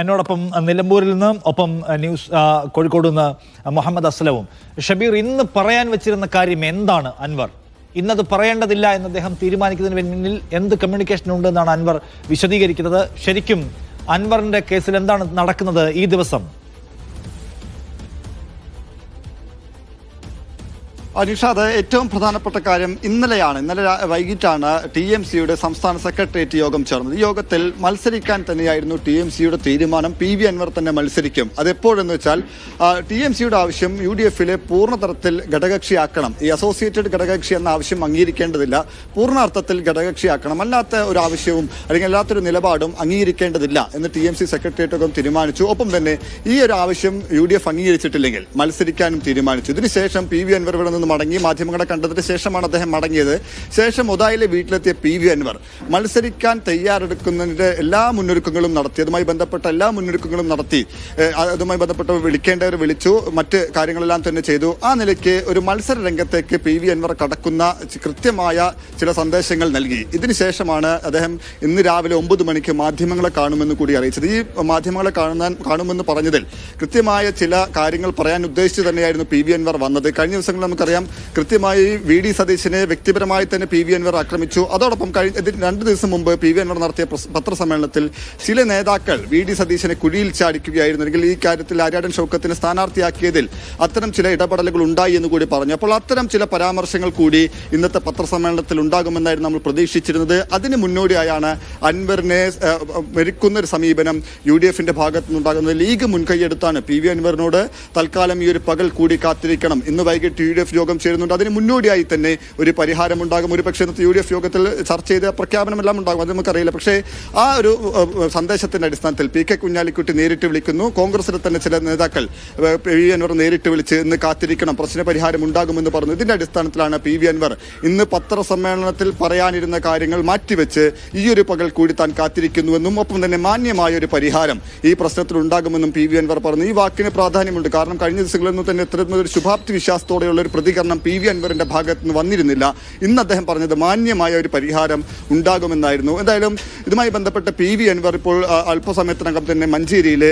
എന്നോടൊപ്പം നിലമ്പൂരിൽ നിന്ന് ഒപ്പം ന്യൂസ് കോഴിക്കോട് നിന്ന് മുഹമ്മദ് അസ്ലവും. ഷബീർ ഇന്ന് പറയാൻ വെച്ചിരുന്ന കാര്യം എന്താണ് അൻവർ? ഇന്നത് പറയേണ്ടതില്ല എന്ന് അദ്ദേഹം തീരുമാനിക്കുന്നതിന് പിന്നിൽ എന്ത് കമ്മ്യൂണിക്കേഷൻ ഉണ്ട് എന്നാണ് അൻവർ വിശദീകരിക്കുന്നത്. ശരിക്കും അൻവറിന്റെ കേസിൽ എന്താണ് നടക്കുന്നത് ഈ ദിവസം? അനിഷാദ് ഏറ്റവും പ്രധാനപ്പെട്ട കാര്യം ഇന്നലെയാണ്. ഇന്നലെ വൈകിട്ടാണ് ടി എം സിയുടെ സംസ്ഥാന സെക്രട്ടേറിയറ്റ് യോഗം ചേർന്നത്. ഈ യോഗത്തിൽ മത്സരിക്കാൻ തന്നെയായിരുന്നു ടി എം സിയുടെ തീരുമാനം. പി വി അൻവർ തന്നെ മത്സരിക്കും. അതെപ്പോഴെന്ന് വെച്ചാൽ ടി എം സിയുടെ ആവശ്യം യു ഡി എഫിലെ പൂർണതരത്തിൽ ഘടകകക്ഷിയാക്കണം. ഈ അസോസിയേറ്റഡ് ഘടകകക്ഷി എന്ന ആവശ്യം അംഗീകരിക്കേണ്ടതില്ല. പൂർണാർത്ഥത്തിൽ ഘടകകക്ഷിയാക്കണം. അല്ലാത്ത ഒരു ആവശ്യവും അല്ലെങ്കിൽ അല്ലാത്തൊരു നിലപാടും അംഗീകരിക്കേണ്ടതില്ല എന്ന് ടി എം സി സെക്രട്ടേറിയറ്റ് യോഗം തീരുമാനിച്ചു. ഒപ്പം തന്നെ ഈ ഒരു ആവശ്യം യു ഡി എഫ് അംഗീകരിച്ചിട്ടില്ലെങ്കിൽ മത്സരിക്കാനും തീരുമാനിച്ചു. ഇതിനുശേഷം പി വി അൻവർ ഇവിടെ നിന്ന് മടങ്ങി മാധ്യമങ്ങളെ കണ്ടതിന് ശേഷമാണ് അദ്ദേഹം മടങ്ങിയത്. ശേഷം ഒതായിലെ വീട്ടിലെത്തിയ പി വി അൻവർ മത്സരിക്കാൻ തയ്യാറെടുക്കുന്നതിന്റെ എല്ലാ മുന്നൊരുക്കങ്ങളും നടത്തി അതുമായി ബന്ധപ്പെട്ട എല്ലാ മുന്നൊരുക്കങ്ങളും നടത്തി അതുമായി ബന്ധപ്പെട്ട് വിളിക്കേണ്ടവർ വിളിച്ചു മറ്റ് കാര്യങ്ങളെല്ലാം തന്നെ ചെയ്തു. ആ നിലയ്ക്ക് ഒരു മത്സര രംഗത്തേക്ക് പി വി അൻവർ കടക്കുന്ന കൃത്യമായ ചില സന്ദേശങ്ങൾ നൽകി. ഇതിനുശേഷമാണ് അദ്ദേഹം ഇന്ന് രാവിലെ ഒമ്പത് മണിക്ക് മാധ്യമങ്ങളെ കാണുമെന്ന് കൂടി അറിയിച്ചത്. ഈ മാധ്യമങ്ങളെ കാണാൻ കാണുമെന്ന് പറഞ്ഞതിൽ കൃത്യമായ ചില കാര്യങ്ങൾ പറയാൻ ഉദ്ദേശിച്ച് തന്നെയായിരുന്നു പി വി അൻവർ വന്നത്. കഴിഞ്ഞ ദിവസങ്ങളിൽ നമുക്കറിയാം കൃത്യമായി വി ഡി സതീശനെ വ്യക്തിപരമായി തന്നെ പി വി അൻവർ ആക്രമിച്ചു. അതോടൊപ്പം കഴിഞ്ഞ രണ്ട് ദിവസം മുമ്പ് പി വി അൻവർ നടത്തിയ പത്രസമ്മേളനത്തിൽ ചില നേതാക്കൾ വി ഡി സതീശനെ കുഴിയിൽ ചാടിക്കുകയായിരുന്നു. അല്ലെങ്കിൽ ഈ കാര്യത്തിൽ ആര്യാടൻ ഷൗക്കത്തിനെ സ്ഥാനാർത്ഥിയാക്കിയതിൽ അത്തരം ചില ഇടപെടലുകൾ ഉണ്ടായി എന്ന് കൂടി പറഞ്ഞു. അപ്പോൾ അത്തരം ചില പരാമർശങ്ങൾ കൂടി ഇന്നത്തെ പത്രസമ്മേളനത്തിൽ ഉണ്ടാകുമെന്നായിരുന്നു നമ്മൾ പ്രതീക്ഷിച്ചിരുന്നത്. അതിന് മുന്നോടിയായാണ് അൻവറിനെ മെരുക്കുന്ന ഒരു സമീപനം യു ഡി എഫിന്റെ ഭാഗത്തു നിന്നുണ്ടാകുന്നത് ലീഗ് മുൻകൈയെടുത്താണ് പി വി അൻവറിനോട് തൽക്കാലം ഈ ഒരു പകൽ കൂടി കാത്തിരിക്കണം. ഇന്ന് വൈകിട്ട് യു ഡി എഫ് യോഗം ചേരുന്നുണ്ട്. അതിന് മുന്നോടിയായി തന്നെ ഒരു പരിഹാരം ഉണ്ടാകും. ഒരു പക്ഷേ ഇന്നത്തെ യു ഡി എഫ് യോഗത്തിൽ ചർച്ച ചെയ്ത പ്രഖ്യാപനമെല്ലാം ഉണ്ടാകും. അത് നമുക്കറിയില്ല. പക്ഷേ ആ ഒരു സന്ദേശത്തിന്റെ അടിസ്ഥാനത്തിൽ പി കെ കുഞ്ഞാലിക്കുട്ടി നേരിട്ട് വിളിക്കുന്നു. കോൺഗ്രസിലെ തന്നെ ചില നേതാക്കൾ പി വി അൻവർ നേരിട്ട് വിളിച്ച് ഇന്ന് കാത്തിരിക്കണം. പ്രശ്ന പരിഹാരം ഉണ്ടാകുമെന്ന് പറഞ്ഞു. ഇതിന്റെ അടിസ്ഥാനത്തിലാണ് പി വി അൻവർ ഇന്ന് പത്രസമ്മേളനത്തിൽ പറയാനിരുന്ന കാര്യങ്ങൾ മാറ്റിവെച്ച് ഈ ഒരു പകൽ കൂടി താൻ കാത്തിരിക്കുന്നുവെന്നും ഒപ്പം തന്നെ മാന്യമായ ഒരു പരിഹാരം ഈ പ്രശ്നത്തിൽ ഉണ്ടാകുമെന്നും പി വി അൻവർ പറഞ്ഞു. ഈ വാക്കിന് പ്രാധാന്യമുണ്ട്. കാരണം കഴിഞ്ഞ ദിവസങ്ങളിൽ നിന്ന് തന്നെ ഇത്തരം ഒരു ശുഭാപ്തി വിശ്വാസത്തോടെയുള്ള ഒരു പ്രതികരണം പി വി അൻവറിന്റെ ഭാഗത്തു നിന്ന് വന്നിരുന്നില്ല. ഇന്ന് അദ്ദേഹം പറഞ്ഞത് മാന്യമായ ഒരു പരിഹാരം ഉണ്ടാകുമെന്നായിരുന്നു. എന്തായാലും ഇതുമായി ബന്ധപ്പെട്ട് പി വി അൻവർ ഇപ്പോൾ അല്പസമയത്തിനകം തന്നെ മഞ്ചേരിയിലെ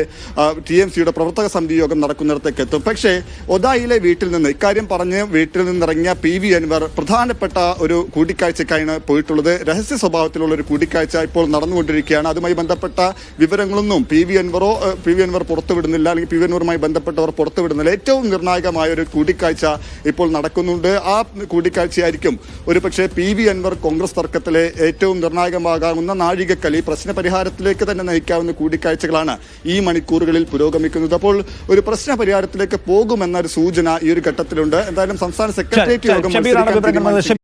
ടി എം സിയുടെ പ്രവർത്തക സമിതി യോഗം നടക്കുന്നിടത്തേക്ക് എത്തും. പക്ഷേ ഒതായിലെ വീട്ടിൽ നിന്ന് ഇക്കാര്യം പറഞ്ഞ് വീട്ടിൽ നിന്നിറങ്ങിയ പി വി അൻവർ പ്രധാനപ്പെട്ട ഒരു കൂടിക്കാഴ്ചയ്ക്കാണ് പോയിട്ടുള്ളത്. രഹസ്യ സ്വഭാവത്തിലുള്ള ഒരു കൂടിക്കാഴ്ച ഇപ്പോൾ നടന്നുകൊണ്ടിരിക്കുകയാണ്. അതുമായി ബന്ധപ്പെട്ട വിവരങ്ങളൊന്നും പി വി അൻവറോ പി വി അൻവർ പുറത്തുവിടുന്നില്ല. അല്ലെങ്കിൽ പി വി അൻവറുമായി ബന്ധപ്പെട്ടവർ പുറത്തുവിടുന്നില്ല. ഏറ്റവും നിർണായകമായ ഒരു കൂടിക്കാഴ്ച ഇപ്പോൾ നടക്കുന്നുണ്ട്. ആ കൂടിക്കാഴ്ചയായിരിക്കും ഒരു പക്ഷേ പി വി അൻവർ കോൺഗ്രസ് തർക്കത്തിലെ ഏറ്റവും നിർണായകമാകാവുന്ന നാഴികക്കലി പ്രശ്നപരിഹാരത്തിലേക്ക് പ്രശ്ന പരിഹാരത്തിലേക്ക് തന്നെ നയിക്കാവുന്ന കൂടിക്കാഴ്ചകളാണ് ഈ മണിക്കൂറുകളിൽ പുരോഗമിക്കുന്നത്. അപ്പോൾ ഒരു പ്രശ്ന പരിഹാരത്തിലേക്ക് പോകുമെന്നൊരു സൂചന ഈ ഒരു ഘട്ടത്തിലുണ്ട്. എന്തായാലും സംസ്ഥാന സെക്രട്ടേറിയറ്റ് യോഗം